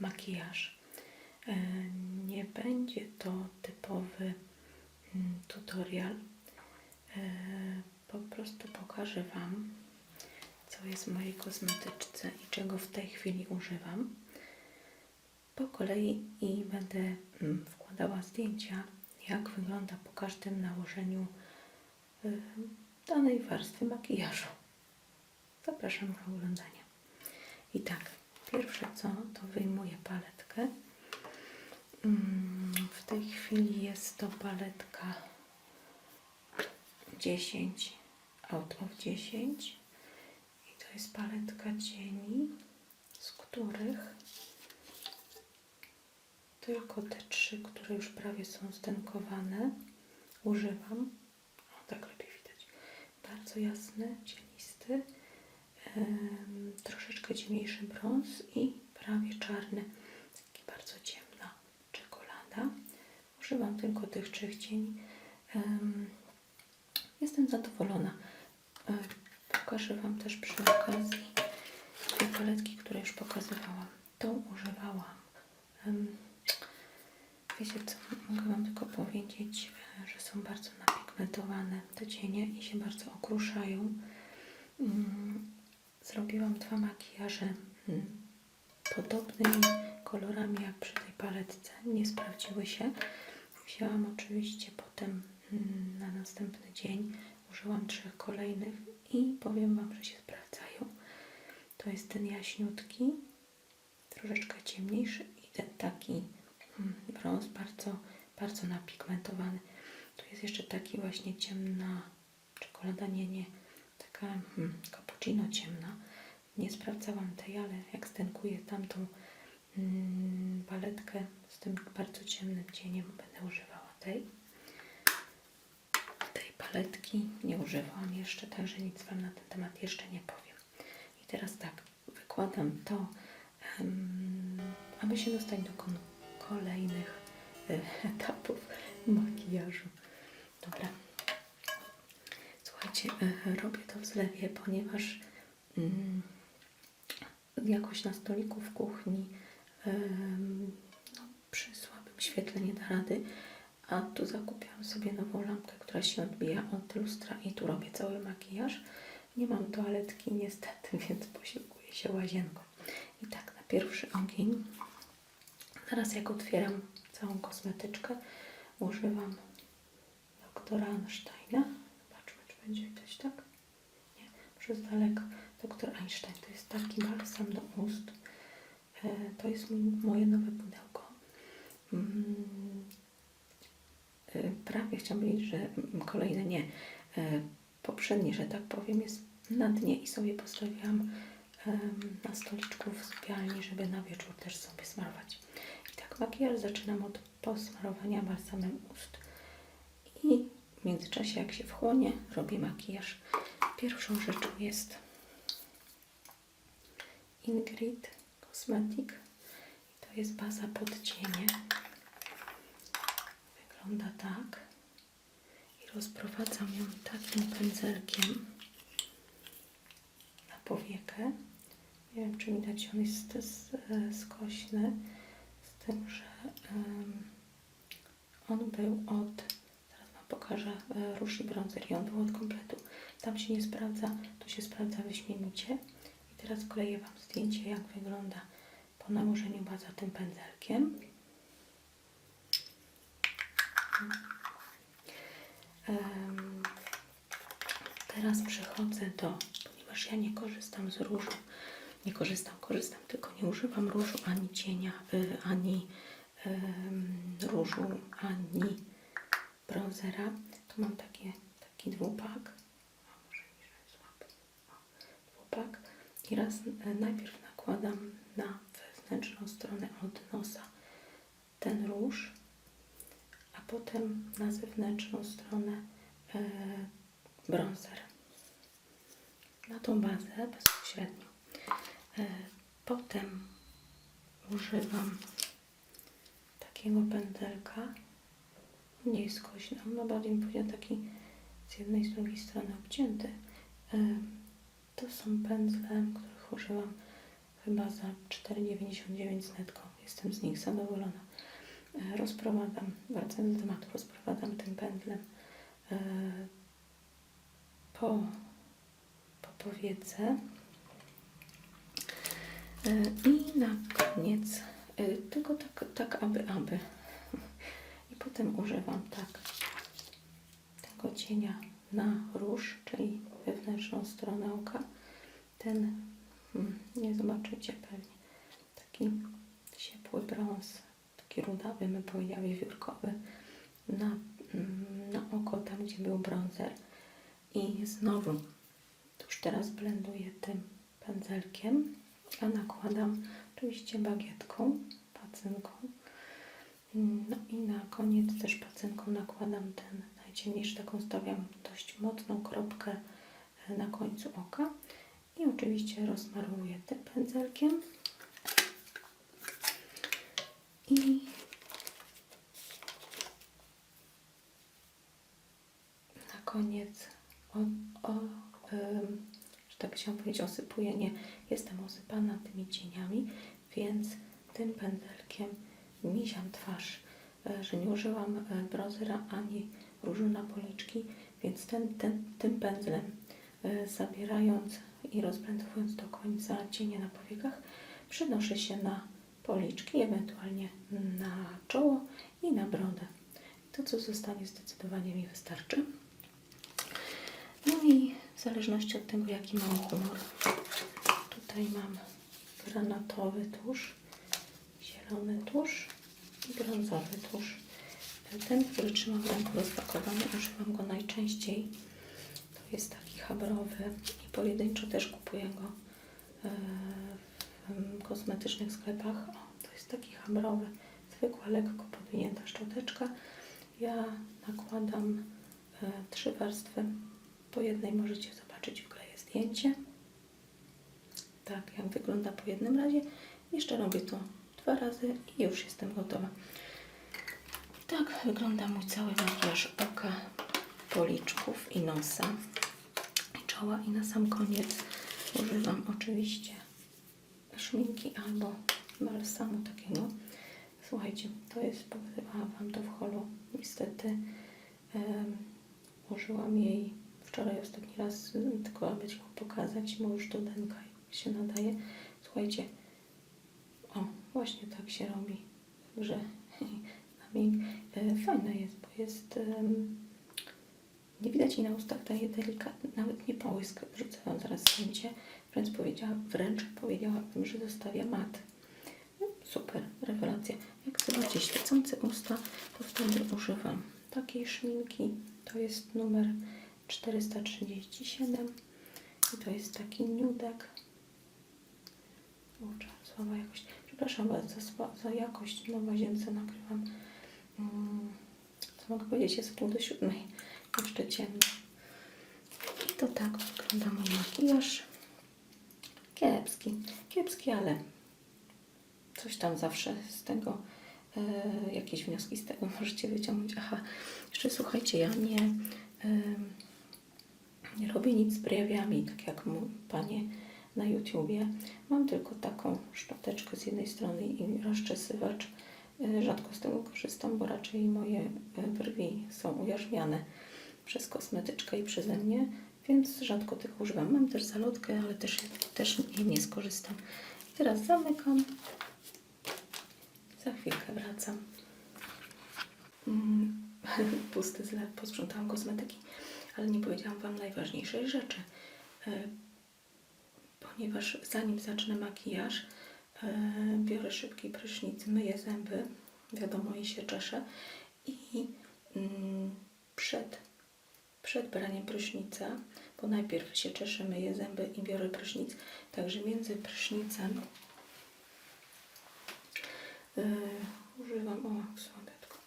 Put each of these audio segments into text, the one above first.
Makijaż. E, Nie będzie to typowy mm, tutorial. E, Po prostu pokażę Wam, co jest w mojej kosmetyczce i czego w tej chwili używam. Po kolei i będę mm, wkładała zdjęcia, jak wygląda po każdym nałożeniu y, danej warstwy makijażu. Zapraszam do oglądania. I tak, pierwsze co, to wyjmuję paletkę. Mm, W tej chwili jest to paletka 10 out of 10 i to jest paletka cieni, z których tylko te trzy, które już prawie są stenkowane, używam. O, tak lepiej widać. Bardzo jasny, cienisty, troszeczkę ciemniejszy brąz i prawie czarny, taki bardzo ciemna czekolada. Używam tylko tych trzech cieni. Em, Jestem zadowolona. E, Pokażę Wam też przy okazji tej paletki, które już pokazywałam. Tą używałam. Wiecie co, mogę Wam tylko powiedzieć, e, że są bardzo napigmentowane te cienie i się bardzo okruszają. Zrobiłam dwa makijaże mm, podobnymi kolorami jak przy tej paletce. Nie sprawdziły się. Wzięłam oczywiście potem mm, na następny dzień, użyłam trzech kolejnych i powiem Wam, że się sprawdzają. To jest ten jaśniutki, troszeczkę ciemniejszy i ten taki mm, brąz bardzo, bardzo napigmentowany. Tu jest jeszcze taki właśnie ciemna czekolada, nie, nie, taka hmm, cappuccino ciemna. Nie sprawdzałam tej, ale jak stenkuję tamtą mm, paletkę z tym bardzo ciemnym cieniem, będę używała tej. Tej paletki nie używałam jeszcze, także nic Wam na ten temat jeszcze nie powiem. I teraz tak, wykładam to, em, aby się dostać do kolejnych e, etapów makijażu. Dobra. Słuchajcie, e, robię to w zlewie, ponieważ mm, jakoś na stoliku w kuchni em, no, przy słabym świetle nie da rady, a tu zakupiłam sobie nową lampkę, która się odbija od lustra i tu robię cały makijaż. Nie mam toaletki niestety, więc posiłkuję się łazienką. I tak, na pierwszy ogień, zaraz jak otwieram całą kosmetyczkę, używam doktora Einsteina. Będzie widać tak. Nie, przez daleko. Doktor Einstein to jest taki balsam do ust. E, to jest moje nowe pudełko. Mm, e, prawie chciałam powiedzieć, że kolejne nie. E, poprzednie, że tak powiem, jest na dnie i sobie postawiłam na stoliczku w sypialni, żeby na wieczór też sobie smarować. I tak makijaż zaczynam od posmarowania balsamem ust. I w międzyczasie, jak się wchłonie, robię makijaż. Pierwszą rzeczą jest Ingrid Cosmetic. To jest baza pod cienie. Wygląda tak. I rozprowadzam ją takim pędzelkiem na powiekę. Nie wiem, czy widać, on jest skośny, z tym, że em, on był od, pokażę, e, róż i bronzer i on był od kompletu. Tam się nie sprawdza, tu się sprawdza wyśmienicie. I teraz kleję Wam zdjęcie, jak wygląda po nałożeniu baza tym pędzelkiem. Em, Teraz przechodzę do, ponieważ ja nie korzystam z różu, nie korzystam, korzystam, tylko nie używam różu ani cienia, y, ani em, różu, ani bronzera. Tu mam takie, taki dwupak. A może niżej złap. O, Dwupak. I raz e, najpierw nakładam na wewnętrzną stronę od nosa ten róż, a potem na zewnętrzną stronę e, bronzer. Na tą bazę bezpośrednio. E, potem używam takiego pędzelka. Nie jest skośny, on ma bardziej bym powiedziała taki z jednej z drugiej strony obcięty. E, to są pędzle, których używam chyba za 4,99 z netką. Jestem z nich zadowolona. E, Rozprowadzam, wracając do tematu, rozprowadzam tym pędzlem e, po, po powiece. I na koniec, tylko tak, tak aby, aby. Potem używam tak tego cienia na róż, czyli wewnętrzną stronę oka. Ten, mm, nie zobaczycie pewnie, taki ciepły brąz, taki rudawy, bym powiedziała, wiewiórkowy na, mm, na oko, tam gdzie był bronzer. I znowu, już teraz blenduję tym pędzelkiem, a nakładam oczywiście bagietką, pacynką. No i na koniec też pacynką nakładam ten najciemniejszy, taką stawiam dość mocną kropkę e, na końcu oka. I oczywiście rozmarowuję tym pędzelkiem. I na koniec o, o, em, że tak chciałam powiedzieć, osypuję, nie, jestem osypana tymi cieniami, więc tym pędzelkiem misiam twarz, e, że nie użyłam e, bronzera ani różu na policzki, więc ten, ten, tym pędzlem e, zabierając i rozblendowując do końca cienie na powiekach, przenoszę się na policzki, ewentualnie na czoło i na brodę. To, co zostanie, zdecydowanie mi wystarczy. No i w zależności od tego, jaki mam humor, tutaj mam granatowy tusz, zielony tusz brązowy tusz. Ten, który trzymam w ręku rozpakowany, używam go najczęściej. To jest taki habrowy i pojedynczo też kupuję go e, w kosmetycznych sklepach. O, to jest taki habrowy, zwykła, lekko podwinięta szczoteczka. Ja nakładam e, trzy warstwy. Po jednej możecie zobaczyć, wkleję zdjęcie. Tak, jak wygląda po jednym razie. Jeszcze robię to dwa razy i już jestem gotowa. Tak wygląda mój cały makijaż oka, policzków i nosa i czoła. I na sam koniec używam oczywiście szminki albo balsamu takiego. Słuchajcie, to jest, pokazywałam Wam to w holu. Niestety em, użyłam jej wczoraj ostatni raz, tylko aby Ci pokazać, bo już to denka się nadaje. Słuchajcie, właśnie tak się robi, że e, fajna jest, bo jest nie widać jej na ustach, daje delikatny, nawet nie połysk. Wrzucę Wam zaraz zdjęcie. Wręcz, powiedziała, wręcz powiedziałabym, że zostawia mat. No, super, rewelacja. Jak zobaczycie świecące usta, to wtedy używam takiej szminki. To jest numer 437 i to jest taki nudek. Kurczę, słaba jakość. Przepraszam bardzo za, za jakość. Na łazience nagrywam. Mm, co mogę powiedzieć? Jest pół do siódmej. Jeszcze ciemno. I to tak wygląda mój makijaż. Kiepski. Kiepski, ale coś tam zawsze z tego, e, jakieś wnioski z tego możecie wyciągnąć. Aha, jeszcze słuchajcie, ja nie, em, nie robię nic z brewiami, tak jak mu panie na YouTubie. Mam tylko taką szczoteczkę z jednej strony i rozczesywacz. E, Rzadko z tego korzystam, bo raczej moje e, brwi są ujarzmiane przez kosmetyczkę i przeze mnie, więc rzadko tego używam. Mam też zalotkę, ale też, też jej nie skorzystam. Teraz zamykam. Za chwilkę wracam. Mm, Pusty zlew, posprzątałam kosmetyki, ale nie powiedziałam Wam najważniejszej rzeczy. E, Ponieważ zanim zacznę makijaż, e, biorę szybki prysznic, myję zęby, wiadomo, i się czeszę. I mm, przed, przed braniem prysznica, bo najpierw się czeszę, myję zęby i biorę prysznic, także między prysznicem Yy, używam, o słodetko,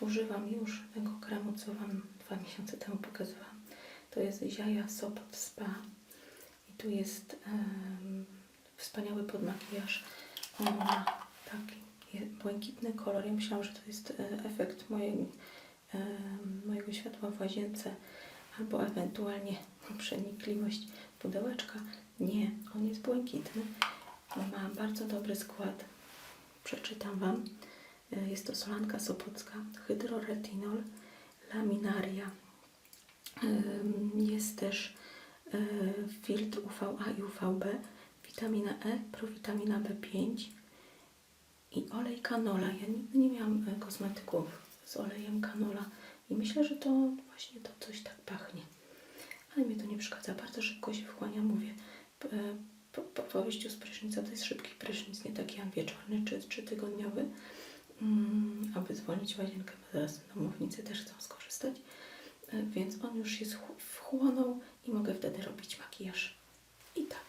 używam już tego kremu, co Wam dwa miesiące temu pokazywałam. To jest Ziaja Sopot Spa tu jest em, wspaniały podmakijaż. On ma taki błękitny kolor. Ja myślałam, że to jest e, efekt mojej, em, mojego światła w łazience albo ewentualnie przenikliwość pudełeczka. Nie, on jest błękitny. Ma bardzo dobry skład. Przeczytam Wam. E, Jest to solanka sopocka, hydroretinol, laminaria. Jest też filtr UVA i UVB, witamina E, prowitamina B5 i olej kanola. Ja nigdy nie miałam e, kosmetyków z olejem kanola i myślę, że to właśnie to coś tak pachnie. Ale mnie to nie przeszkadza. Bardzo szybko się wchłania, mówię. e, Po, po, po wyjściu z prysznica to jest szybki prysznic, nie taki jak wieczorny czy, czy tygodniowy, mm, aby zwolnić łazienkę, bo zaraz domownicy też chcą skorzystać. Więc on już jest wchł- wchłonął i mogę wtedy robić makijaż. I tak.